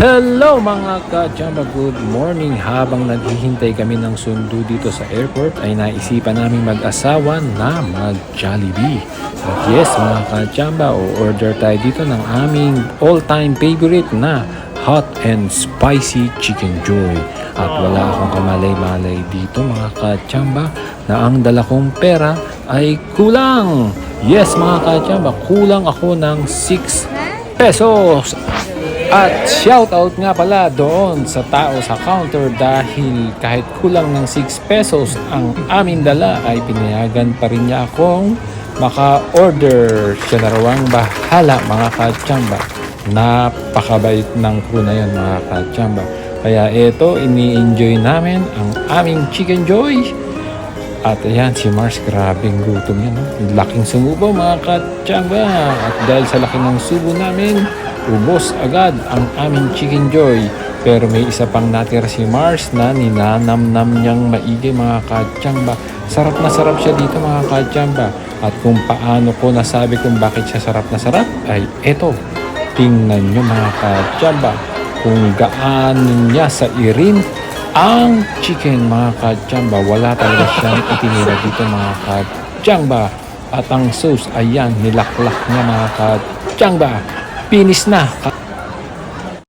Hello mga ka-Jamba, good morning. Habang naghihintay kami ng sundo dito sa airport ay naisipan namin mag-asawa na mag-Jollibee. At yes mga ka-Jamba, o-order tayo dito ng aming all-time favorite na hot and spicy chicken joy. At wala akong kamalay-malay dito mga ka-Jamba na ang dala kong pera ay kulang. Yes mga ka-Jamba, kulang ako ng 6 pesos. At shoutout nga pala doon sa tao sa counter dahil kahit kulang ng 6 pesos ang aming dala ay pinayagan pa rin niya akong maka-order. Siya na raw ang bahala mga katsamba. Napakabait ng crew na yan mga katsamba. Kaya ito, ini-enjoy namin ang aming Chicken Joy. At ayan, si Mars, grabing gutom yan. No? Laking sumubo mga katsamba. At dahil sa laki ng subo namin, ubos agad ang aming Chicken Joy. Pero may isa pang natira si Mars na ninanamnam niyang maigi mga katsamba. Sarap na sarap siya dito mga katsamba. At kung paano ko nasabi kung bakit siya sarap na sarap, ay eto. Tingnan nyo mga katsamba kung gaano niya sa irin ang chicken mga katsamba. Wala talaga siyang itinira dito mga katsamba. At ang sauce, ayan, nilaklak niya mga katsamba. Pinis na,